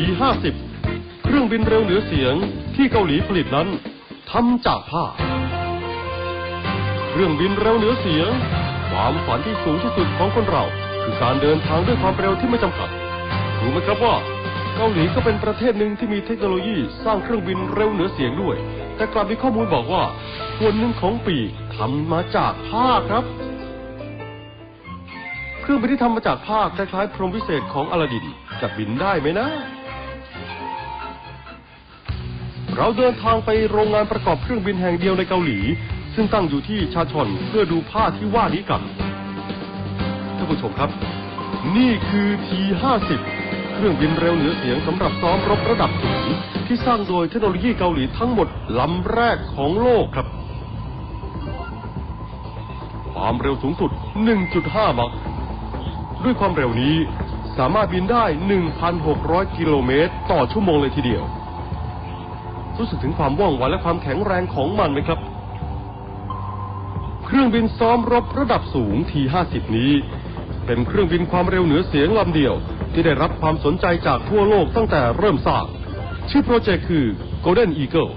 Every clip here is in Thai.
T50 เครื่องบินเร็วเหนือเสียงที่เกาหลีผลิตนั้นทำจากผ้า เครื่องบินเร็วเหนือเสียง ความฝันที่สูงที่สุดของคนเรา คือการเดินทางด้วยความเร็วที่ไม่จำกัด รู้ไหมครับว่า เกาหลีก็เป็นประเทศหนึ่งที่มีเทคโนโลยีสร้างเครื่องบินเร็วเหนือเสียงด้วย แต่กลับมีข้อมูลบอกว่าส่วนหนึ่งของปีทำมาจากผ้าครับเครื่องบินที่ทำมาจากผ้าคล้ายๆพรมวิเศษของอลาดินจะบินได้ไหมนะ เราเดินทางไปโรงงานประกอบเครื่องบินแห่งเดียวในเกาหลี ซึ่งตั้งอยู่ที่ชาชอนเพื่อดูผ้าที่ว่านี้กันท่านผู้ชมครับ นี่คือ T50 เครื่องบินเร็วเหนือเสียงสำหรับซ้อมรบระดับสูงที่สร้างโดยเทคโนโลยีเกาหลีทั้งหมดลำแรกของโลกครับ ความเร็วสูงสุด 1.5 มัคด้วยความเร็วนี้สามารถบินได้ 1,600 กิโลเมตร ต่อชั่วโมงเลยทีเดียว รู้สึกถึงความว่องไวและความแข็งแรงของมันไหมครับ เครื่องบินซ้อมรบระดับสูง T50 นี้ เป็นเครื่องบินความเร็วเหนือเสียงลำเดียว ที่ได้รับความสนใจจากทั่วโลกตั้งแต่เริ่มสร้างชื่อโปรเจกต์คือ Golden Eagle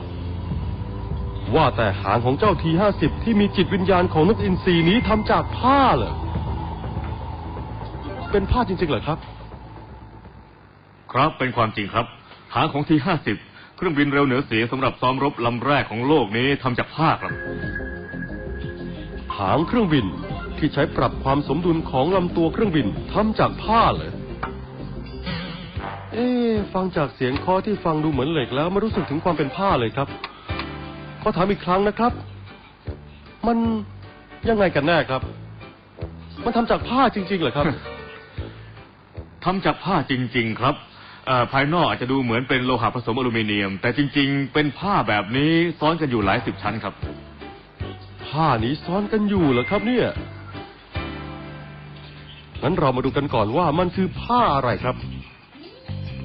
ว่าแต่หางของเจ้า T50 ที่มีจิตวิญญาณของนกอินทรีนี้ทำจากผ้าเหรอ เป็นผ้าจริงๆเหรอครับ ครับเป็นความจริงครับ หางของทีห้าสิบ ครื่องบินเร็วเหนือเสียงสำหรับซ้อมรบลำแรกของโลกนี้ทำจากผ้าครับ หางเครื่องบินที่ใช้ปรับความสมดุลของลำตัวเครื่องบินทำจากผ้าเหรอเอ๊ะฟังจากเสียงเคอที่ฟังดูเหมือนเหล็กแล้วไม่รู้สึกถึงความเป็นผ้าเลยครับ ขอถามอีกครั้งนะครับ มันยังไงกันแน่ครับ มันทำจากผ้าจริงๆเหรอครับทำจากผ้าจริง ๆ ครับเอ่อ ภายนอกอาจจะดูเหมือนเป็นโลหะผสมอลูมิเนียม แต่จริง ๆ เป็นผ้าแบบนี้ซ้อนกันอยู่หลายสิบชั้นครับ ผ้านี้ซ้อนกันอยู่เหรอครับ เนี่ยงั้นเรามาดูกันก่อนว่ามันคือผ้าอะไรครับ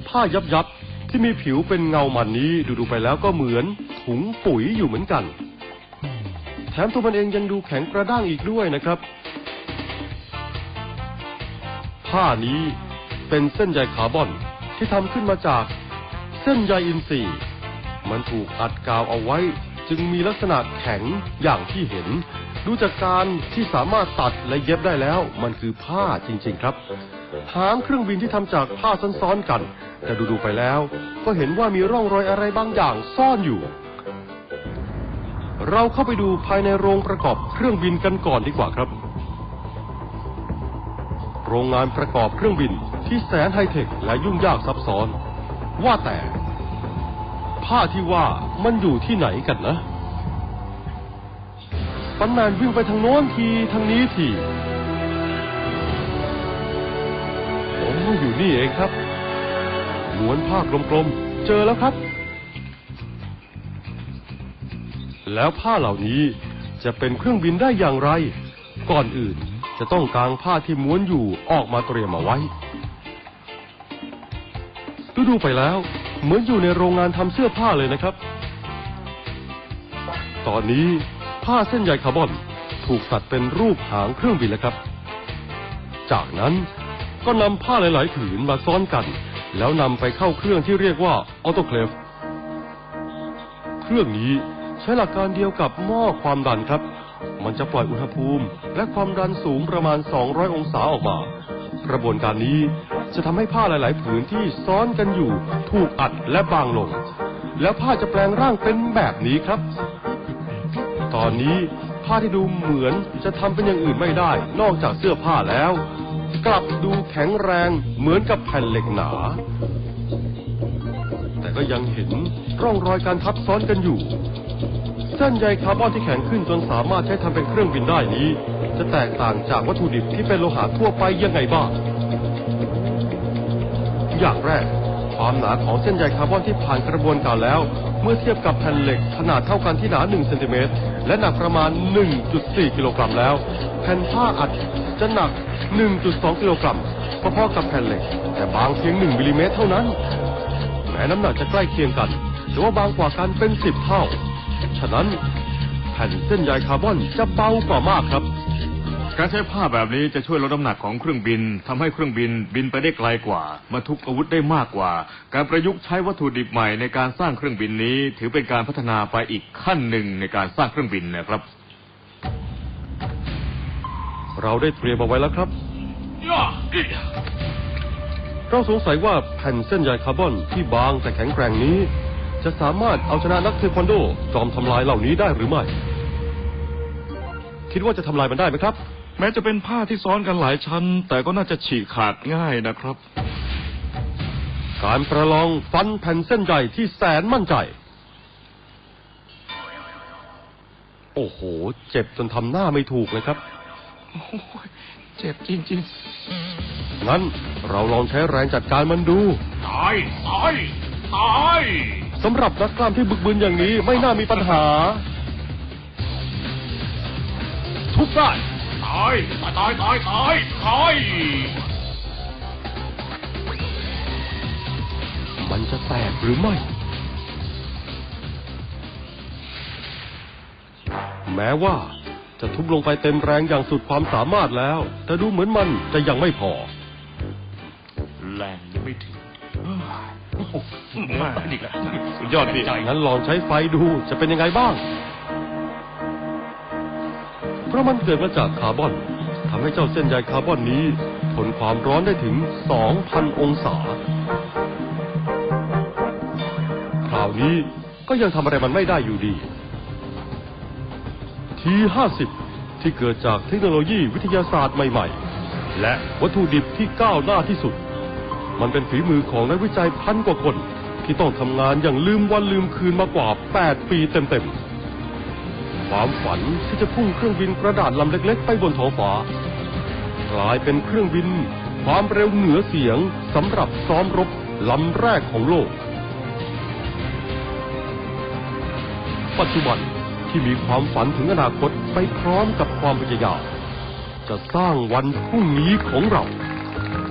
ผ้ายับยับที่มีผิวเป็นเงามันนี้ดูๆไปแล้วก็เหมือนถุงปุ๋ยอยู่เหมือนกัน แถมตัวมันเองยังดูแข็งกระด้างอีกด้วยนะครับ ผ้านี้เป็นเส้นใยคาร์บอน ที่ทำขึ้นมาจากเส้นใยอินทรีย์มันถูกอัดกาวเอาไว้ จึงมีลักษณะแข็งอย่างที่เห็น ดูจากการที่สามารถตัดและเย็บได้แล้ว มันคือผ้าจริง ๆ ครับ หางเครื่องบินที่ทำจากผ้าซ้อนๆกัน แต่ดูๆไปแล้ว ก็เห็นว่ามีร่องรอยอะไรบางอย่างซ่อนอยู่ เราเข้าไปดูภายในโรงประกอบเครื่องบินกันก่อนดีกว่าครับ โรงงานประกอบเครื่องบินที่แสนไฮเทคและยุ่งยากซับซ้อน ว่าแต่ ผ้าที่ว่ามันอยู่ที่ไหนกันนะปันแมนวิ่งไปทางโน้นทีทางนี้ทีโอ้อยู่นี่เองครับม้วนผ้ากลมๆ เจอแล้วครับ แล้วผ้าเหล่านี้จะเป็นเครื่องบินได้อย่างไร ก่อนอื่น จะต้องกางผ้าที่ม้วนอยู่ออกมาเตรียมเอาไว้ ดูดูๆไปแล้ว เหมือนอยู่ในโรงงานทำเสื้อผ้าเลยนะครับ ตอนนี้ผ้าเส้นใยคาร์บอนถูกตัดเป็นรูปหางเครื่องบินแล้วครับ จากนั้นก็นำผ้าหลาย ๆ ผืนมาซ้อนกัน แล้วนำไปเข้าเครื่องที่เรียกว่าออโตเคลฟ เครื่องนี้ใช้หลักการเดียวกับหม้อความดันครับ มันจะปล่อยอุณหภูมิ และความดันสูงประมาณ 200 องศาออกมา กระบวนการนี้จะทำให้ผ้าหลาย ๆ ผืนที่ซ้อนกันอยู่ ถูกอัดและบางลง แล้วผ้าจะแปลงร่างเป็นแบบนี้ครับ ตอนนี้ผ้าที่ดูเหมือนจะทำเป็นอย่างอื่นไม่ได้ นอกจากเสื้อผ้าแล้ว กลับดูแข็งแรงเหมือนกับแผ่นเหล็กหนา แต่ก็ยังเห็นร่องรอยการทับซ้อนกันอยู่ เส้นใยคาร์บอนที่แข็งขึ้นจนสามารถใช้ทำเป็นเครื่องบินได้นี้ จะแตกต่างจากวัตถุดิบที่เป็นโลหะทั่วไปยังไงบ้าง อย่างแรก ความหนาของเส้นใยคาร์บอนที่ผ่านกระบวนการแล้ว เมื่อเทียบกับแผ่นเหล็กขนาดเท่ากันที่หนา1เซนติเมตรและหนักประมาณ 1.4 กิโลกรัมแล้ว แผ่นผ้าอัดจะหนัก 1.2 กิโลกรัมพอๆกับแผ่นเหล็ก แต่บางเพียง 1มิลลิเมตรเท่านั้น แม้น้ำหนักจะใกล้เคียงกัน แต่ว่าบางกว่ากันเป็น 10 เท่า ฉะนั้นแผ่นเส้นใยคาร์บอนจะเบากว่ามากครับ การใช้ผ้าแบบนี้จะช่วยลดน้ำหนักของเครื่องบินทำให้เครื่องบินบินไปได้ไกลกว่าบรรทุกอาวุธได้มากกว่า การประยุกต์ใช้วัตถุดิบใหม่ในการสร้างเครื่องบินนี้ ถือเป็นการพัฒนาไปอีกขั้นหนึ่งในการสร้างเครื่องบินนะครับ เราได้เตรียมเอาไว้แล้วครับเราสงสัยว่าแผ่นเส้นใยคาร์บอนที่บางแต่แข็งแกร่งนี้ จะสามารถเอาชนะนักเทควันโดจอมทำลายเหล่านี้ได้หรือไม่ คิดว่าจะทำลายมันได้ไหมครับ แม้จะเป็นผ้าที่ซ้อนกันหลายชั้น แต่ก็น่าจะฉีกขาดง่ายนะครับ การประลองฟันแผ่นเส้นใยที่แสนมั่นใจ โอ้โห เจ็บจนทำหน้าไม่ถูกเลยครับเจ็บจริงงั้นเราลองใช้แรงจัดการมันดู ตาย ตาย ตาย สำหรับนักกล้ามที่บึกบึนอย่างนี้ไม่น่ามีปัญหา ทุบได้ตายตายตายตายตายตายมันจะแตกหรือไม่ แม้ว่าจะทุบลงไปเต็มแรงอย่างสุดความสามารถแล้ว แต่ดูเหมือนมันจะยังไม่พอ ๆนี่แหละสุดยอดพี่งั้นลองใช้ไฟดูจะเป็นยังไงบ้าง เพราะมันเกิดมาจากคาร์บอนทำให้เจ้าเส้นใยคาร์บอนนี้ ทนความร้อนได้ถึง 2,000 องศา คราวนี้ก็ยังทำอะไรมันไม่ได้อยู่ดี ที50 ที่เกิดจากเทคโนโลยีวิทยาศาสตร์ใหม่ ๆ และวัตถุดิบที่ก้าวหน้าที่สุด มันเป็นฝีมือของนักวิจัยพันกว่าคน ที่ต้องทำงานอย่างลืมวันลืมคืนมากว่า 8 ปีเต็มๆ ความฝันที่จะพุ่งเครื่องบินกระดาษลำเล็กๆ ไปบนท้องฟ้ากลายเป็นเครื่องบิน ความเร็วเหนือเสียงสำหรับซ้อมรบลำแรกของโลก ปัจจุบันที่มีความฝันถึงอนาคตไปพร้อมกับความพยายามจะสร้างวันพรุ่งนี้ของเรา